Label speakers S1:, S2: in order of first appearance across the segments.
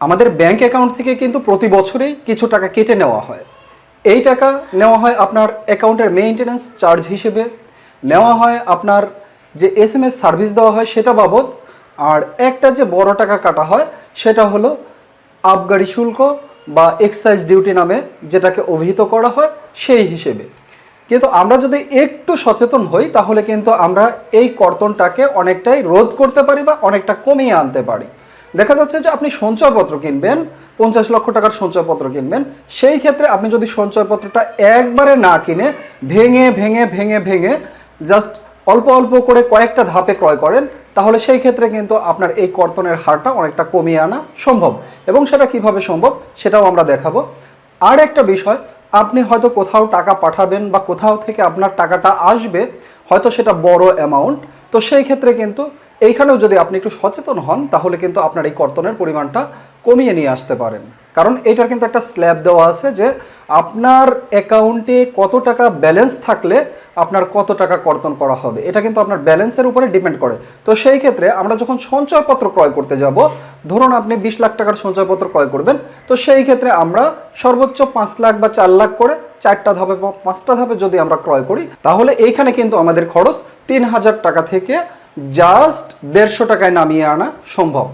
S1: আমাদের bank account থেকে কিন্তু প্রতি বছরেই কিছু টাকা কেটে নেওয়া হয়। এই টাকা নেওয়া হয় আপনার অ্যাকাউন্টের মেইনটেনেন্স চার্জ হিসেবে, নেওয়া হয় আপনার যে এস এম এস সার্ভিস দেওয়া হয় সেটা বাবদ, আর একটা যে বড় টাকা কাটা হয় সেটা হলো আবগারি শুল্ক বা এক্সাইজ ডিউটি নামে যেটাকে অভিহিত করা হয় সেই হিসেবে। কিন্তু আমরা যদি একটু সচেতন হই, তাহলে কিন্তু আমরা এই কর্তনটাকে অনেকটাই রোধ করতে পারি বা অনেকটা কমিয়ে আনতে পারি। দেখা যাচ্ছে যে আপনি সঞ্চয়পত্র কিনবেন, পঞ্চাশ লক্ষ টাকার সঞ্চয়পত্র কিনবেন, সেই ক্ষেত্রে আপনি যদি সঞ্চয়পত্রটা একবারে না কিনে ভেঙে ভেঙে ভেঙে ভেঙে জাস্ট অল্প অল্প করে কয়েকটা ধাপে ক্রয় করেন, তাহলে সেই ক্ষেত্রে কিন্তু আপনার এই কর্তনের হারটা অনেকটা কমিয়ে আনা সম্ভব। এবং সেটা কীভাবে সম্ভব সেটাও আমরা দেখাবো। আর একটা বিষয়, আপনি হয়তো কোথাও টাকা পাঠাবেন বা কোথাও থেকে আপনার টাকাটা আসবে, হয়তো সেটা বড় অ্যামাউন্ট তো সেই ক্ষেত্রে কিন্তু এইখানেও যদি আপনি একটু সচেতন হন, তাহলে কিন্তু আপনার এই কর্তনের পরিমাণটা কমিয়ে নিয়ে আসতে পারেন। কারণ এটার কিন্তু একটা স্ল্যাব দেওয়া আছে যে আপনার অ্যাকাউন্টে কত টাকা ব্যালেন্স থাকলে আপনার কত টাকা কর্তন করা হবে। এটা কিন্তু আপনার ব্যালেন্সের উপরে ডিপেন্ড করে। তো সেই ক্ষেত্রে আমরা যখন সঞ্চয়পত্র ক্রয় করতে যাব, ধরুন আপনি বিশ লাখ টাকার সঞ্চয়পত্র ক্রয় করবেন, তো সেই ক্ষেত্রে আমরা সর্বোচ্চ পাঁচ লাখ বা চার লাখ করে চারটা ধাপে বা পাঁচটা ধাপে যদি আমরা ক্রয় করি, তাহলে এইখানে কিন্তু আমাদের খরচ তিন হাজার টাকা থেকে জাস্ট দেড়শো টাকায় নামিয়ে আনা সম্ভব।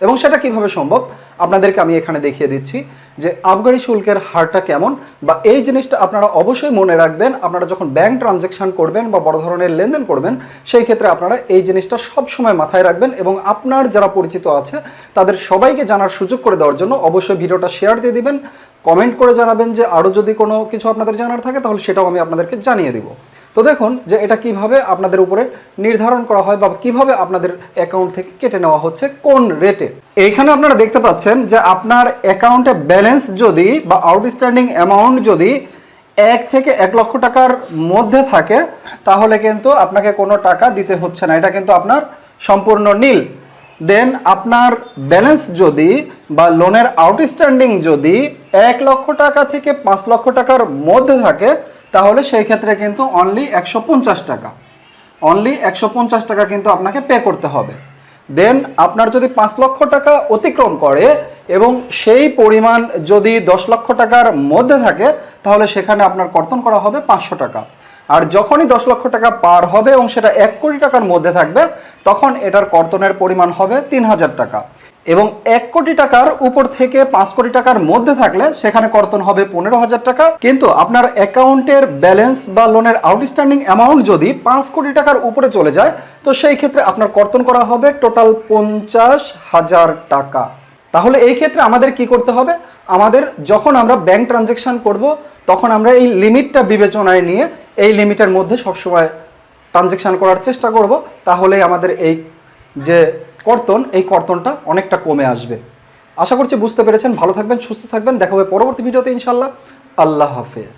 S1: এবং সেটা কীভাবে সম্ভব? আপনাদেরকে আমি এখানে দেখিয়ে দিচ্ছি যে আবগারি শুল্কের হারটা কেমন বা এই জিনিসটা আপনারা অবশ্যই মনে রাখবেন। আপনারা যখন ব্যাংক ট্রানজ্যাকশন করবেন বা বড় ধরনের লেনদেন করবেন, সেই ক্ষেত্রে আপনারা এই জিনিসটা সব সময় মাথায় রাখবেন এবং আপনার যারা পরিচিত আছে, তাদের সবাইকে জানার সুযোগ করে দেওয়ার জন্য অবশ্যই ভিডিওটা শেয়ার দিয়ে দিবেন। কমেন্ট করে জানাবেন যে আরও যদি কোনো কিছু আপনাদের জানার থাকে, তাহলে সেটাও আমি আপনাদেরকে জানিয়ে দিব। তো দেখুন যে এটা কীভাবে আপনাদের উপরে নির্ধারণ করা হয় বা কীভাবে আপনাদের অ্যাকাউন্ট থেকে কেটে নেওয়া হচ্ছে, কোন রেটে এইখানে আপনারা দেখতে পাচ্ছেন যে আপনার অ্যাকাউন্টে ব্যালেন্স যদি বা আউটস্ট্যান্ডিং অ্যামাউন্ট যদি এক থেকে এক লক্ষ টাকার মধ্যে থাকে, তাহলে কিন্তু আপনাকে কোনো টাকা দিতে হচ্ছে না। এটা কিন্তু আপনার সম্পূর্ণ নীল। দেন আপনার ব্যালেন্স যদি বা লোনের আউটস্ট্যান্ডিং যদি এক লক্ষ টাকা থেকে পাঁচ লক্ষ টাকার মধ্যে থাকে তাহলে সেই ক্ষেত্রে কিন্তু অনলি একশো পঞ্চাশ টাকা। অনলি একশো পঞ্চাশ টাকা কিন্তু আপনাকে পে করতে হবে। দেন আপনার যদি পাঁচ লক্ষ টাকা অতিক্রম করে এবং সেই পরিমাণ যদি দশ লক্ষ টাকার মধ্যে থাকে, তাহলে সেখানে আপনার কর্তন করা হবে পাঁচশো টাকা। আর যখনই দশ লক্ষ টাকা পার হবে এবং সেটা এক কোটি টাকার মধ্যে থাকবে, তখন এটার কর্তনের পরিমাণ হবে তিন হাজার টাকা। এবং এক কোটি টাকার উপর থেকে পাঁচ কোটি টাকার মধ্যে থাকলে সেখানে কর্তন হবে পনেরো হাজার টাকা। কিন্তু আপনার অ্যাকাউন্টের ব্যালেন্স বা লোনের আউটস্ট্যান্ডিং অ্যামাউন্ট যদি পাঁচ কোটি টাকার উপরে চলে যায়, তো সেই ক্ষেত্রে আপনার কর্তন করা হবে টোটাল পঞ্চাশ হাজার টাকা। তাহলে এই ক্ষেত্রে আমাদের কি করতে হবে? আমাদের যখন আমরা ব্যাংক ট্রানজেকশন করব, তখন আমরা এই লিমিটটা বিবেচনায় নিয়ে এই লিমিটের মধ্যে সবসময় ট্রানজেকশন করার চেষ্টা করব। তাহলেই আমাদের এই যে কর্তন, এই কর্তনটা অনেকটা কমে আসবে। আশা করছি বুঝতে পেরেছেন। ভালো থাকবেন, সুস্থ থাকবেন। দেখা হবে পরবর্তী ভিডিওতে ইনশাল্লাহ আল্লাহ হাফেজ।